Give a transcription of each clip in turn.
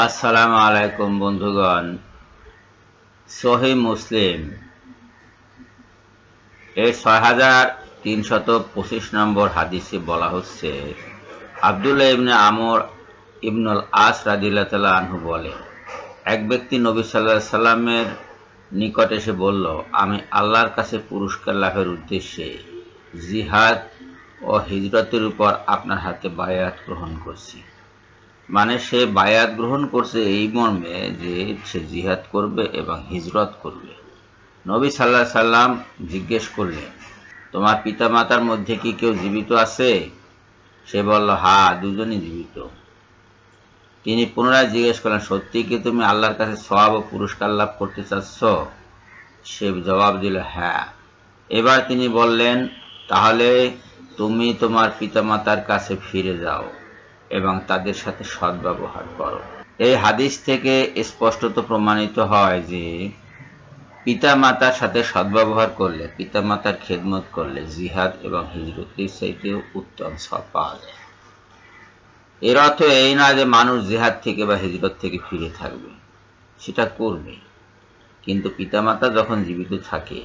আসসালামু আলাইকুম বন্ধুগণ। সহি মুসলিম। এর ছয় হাজার তিনশত পঁচিশ নম্বর হাদিসে বলা হচ্ছে, আবদুল্লাহ ইবনে আমর ইবনুল আস রাদিল্লা তালা আনহু বলে, এক ব্যক্তি নবী সাল্লাহ সাল্লামের নিকট এসে বলল, আমি আল্লাহর কাছে পুরস্কার লাভের উদ্দেশ্যে জিহাদ ও হিজরতের উপর আপনার হাতে বায়াত গ্রহণ করছি। মানে সে বায়াত গ্রহণ করছে এই মর্মে যে সে জিহাদ করবে এবং হিজরত করবে। নবী সাল্লাহ সাল্লাম জিজ্ঞেস করলেন, তোমার পিতামাতার মধ্যে কি কেউ জীবিত আছে? সে বলল, হা, দুজনই জীবিত। তিনি পুনরায় জিজ্ঞেস করলেন, সত্যি কি তুমি আল্লাহর কাছে সব ও পুরস্কার লাভ করতে চাচ্ছ? সে জবাব দিল হ্যাঁ। এবার তিনি বললেন, তাহলে তুমি তোমার পিতামাতার কাছে ফিরে যাও। এবং তাদের সাথে সদ্ব্যবহার করো। এই হাদিস থেকে স্পষ্টত প্রমাণিত হয় যে, পিতামাতার সাথে সদ্ব্যবহার করলে পিতা মাতার খেদমত করলে জিহাদ এবং হিজরতের চাইতেও উত্তম সব পাওয়া যায়। এর অর্থ এই না যে মানুষ জিহাদ থেকে বা হিজরত থেকে ফিরে থাকবে, সেটা করবে কিন্তু পিতামাতা যখন জীবিত থাকে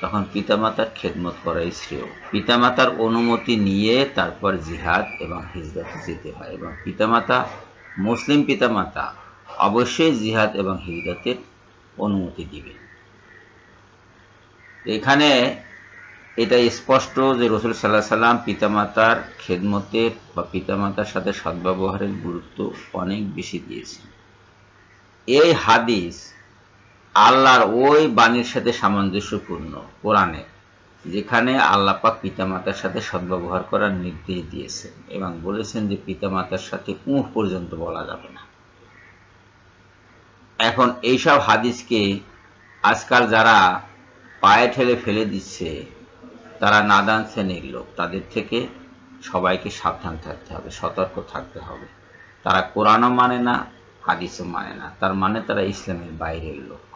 তখন পিতামাতার খেদমত করাই শ্রেয়। পিতামাতার অনুমতি নিয়ে তারপর জিহাদ এবং হিজরতে যেতে হয় এবং পিতামাতা, মুসলিম পিতামাতা অবশ্যই জিহাদ এবং হিজরতের অনুমতি দিবে। এখানে এটা স্পষ্ট যে রসুল সাল্লাহ সাল্লাম পিতামাতার খেদমতের বা পিতামাতার সাথে সদ্ব্যবহারের গুরুত্ব অনেক বেশি দিয়েছেন। এই হাদিস আল্লাহর ওই বাণীর সাথে সামঞ্জস্যপূর্ণ, কোরআনে, যেখানে আল্লাপাক পিতামাতার সাথে সদ্ব্যবহার করার নির্দেশ দিয়েছেন এবং বলেছেন যে পিতামাতার সাথে উঁহ পর্যন্ত বলা যাবে না। এখন এইসব হাদিসকে আজকাল যারা পায়ে ঠেলে ফেলে দিচ্ছে, তারা নাদান শ্রেণির লোক, তাদের থেকে সবাইকে সাবধান থাকতে হবে, সতর্ক থাকতে হবে। তারা কোরআনও মানে না, হাদিসও মানে না, তার মানে তারা ইসলামের বাইরের লোক।